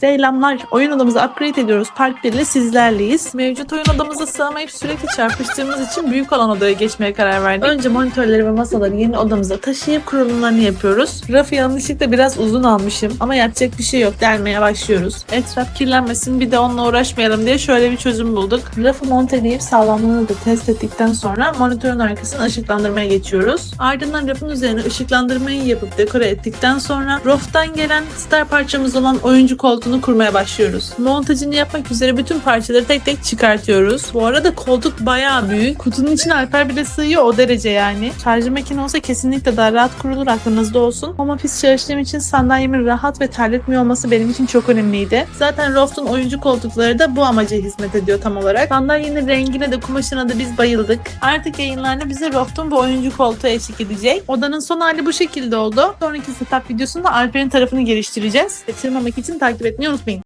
Selamlar. Oyun odamızı upgrade ediyoruz. Park 1 ile sizlerleyiz. Mevcut oyun odamıza sığamayıp sürekli çarpıştığımız için büyük olan odaya geçmeye karar verdik. Önce monitörleri ve masaları yeni odamıza taşıyıp kurulumlarını yapıyoruz. Rafı yanlışlıkla biraz uzun almışım ama yapacak bir şey yok. Delmeye başlıyoruz. Etraf kirlenmesin bir de onunla uğraşmayalım diye şöyle bir çözüm bulduk. Rafı monteleyip sağlamlığını da test ettikten sonra monitörün arkasını ışıklandırmaya geçiyoruz. Ardından rafın üzerine ışıklandırmayı yapıp dekore ettikten sonra roftan gelen star parçamız olan oyuncu koltuğunu kurmaya başlıyoruz. Montajını yapmak üzere bütün parçaları tek tek çıkartıyoruz. Bu arada koltuk bayağı büyük. Kutunun içine Alper bile sığıyor o derece yani. Şarj makine olsa kesinlikle daha rahat kurulur aklınızda olsun. Home office çalıştığım için sandalyemin rahat ve terletmiyor olması benim için çok önemliydi. Zaten Roft'un oyuncu koltukları da bu amaca hizmet ediyor tam olarak. Sandalyenin rengine de kumaşına da biz bayıldık. Artık yayınlarda bize Roft'un bu oyuncu koltuğu eşlik edecek. Odanın son hali bu şekilde oldu. Sonraki setup videosunda Alper'in tarafını geliştireceğiz. Kaçırmamak için takip etmeyi Newspin.